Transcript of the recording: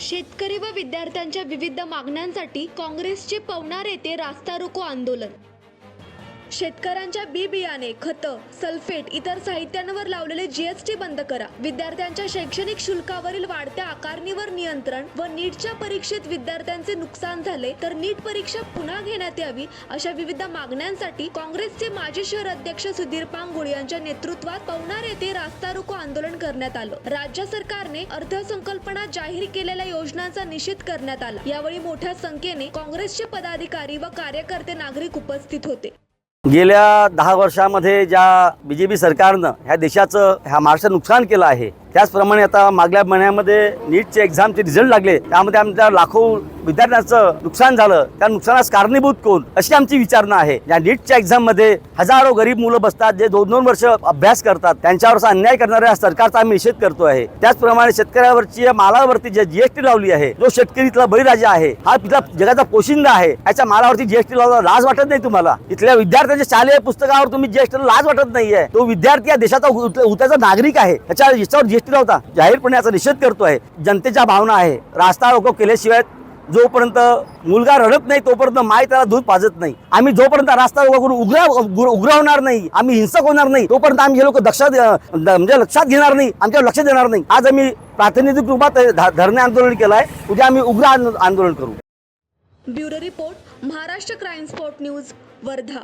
शेतकरी व विद्यार्थ्यांच्या विविध मागण्यांसाठी काँग्रेसचे पवनार येथे रास्ता रोको आंदोलन. शेतकऱ्यांच्या बी बियाणे खतं सल्फेट इतर साहित्यांवर लावलेले जीएसटी बंद करा. विद्यार्थ्यांच्या शैक्षणिक शुल्कावरील वाढत्या आकारणीवर नियंत्रण व नीटच्या परीक्षेत विद्यार्थ्यांचे नुकसान झाले तर नीट परीक्षा पुन्हा घेण्यात यावी अशा विविध मागण्यांसाठी काँग्रेसचे माजी शहर अध्यक्ष सुधीर पांगुळ यांच्या नेतृत्वात पवनार येथे रास्ता रोको आंदोलन करण्यात आलं. राज्य सरकारने अर्थसंकल्पनात जाहीर केलेल्या योजनांचा निषेध करण्यात आला. यावेळी मोठ्या संख्येने काँग्रेसचे पदाधिकारी व कार्यकर्ते नागरिक उपस्थित होते. गेल्या दहा वर्षामध्ये ज्या बी जे पी सरकारनं ह्या देशाचं ह्या महाराष्ट्रात नुकसान केलं आहे त्याचप्रमाणे आता मागल्या महिन्यामध्ये नीटचे एक्झामचे रिझल्ट लागले त्यामध्ये आमच्या लाखो विद्यार्थ्यांचं नुकसान झालं. त्या नुकसानास कारणीभूत कोण? अशी आमची विचारणा आहे. या नीटच्या एक्झाममध्ये हजारो गरीब मुलं बसतात जे दोन दोन वर्ष अभ्यास करतात. त्यांच्यावर अन्याय करणाऱ्या सरकारचा आम्ही निषेध करतो आहे. त्याचप्रमाणे शेतकऱ्यावरची मालावरती जे जीएसटी लावली आहे जो शेतकरी इथला बळीराजा आहे हा तिथला जगाचा पोशिंदा आहे याच्या मालावरती जीएसटी लावला लाज वाटत नाही तुम्हाला? इथल्या विद्यार्थ्यांच्या शालेय पुस्तकावर तुम्ही जीएसटी लाज वाटत नाहीये. तो विद्यार्थी या देशाचा उत- नागरिक आहे. त्याच्या याच्यावर जीएसटी जाहीरपणे याचा निषेध करतो आहे. जनतेच्या भावना आहे. रास्ता रोको केल्याशिवाय जोपर्यंत मुलगा रडत नाही तोपर्यंत माय त्याला दूध पाजत नाही. आम्ही जोपर्यंत रास्ता रोको करून उग्र उग्र- होणार नाही आम्ही हिंसक होणार नाही तोपर्यंत आम्ही हे लोक लक्षात म्हणजे लक्षात घेणार नाही आमच्यावर लक्ष देणार नाही. आज आम्ही प्रातिनिधिक रूपात धरणे आंदोलन केलं आहे. उद्या आम्ही उग्र आंदोलन करू. Bureau report Maharashtra crime spot news Wardha.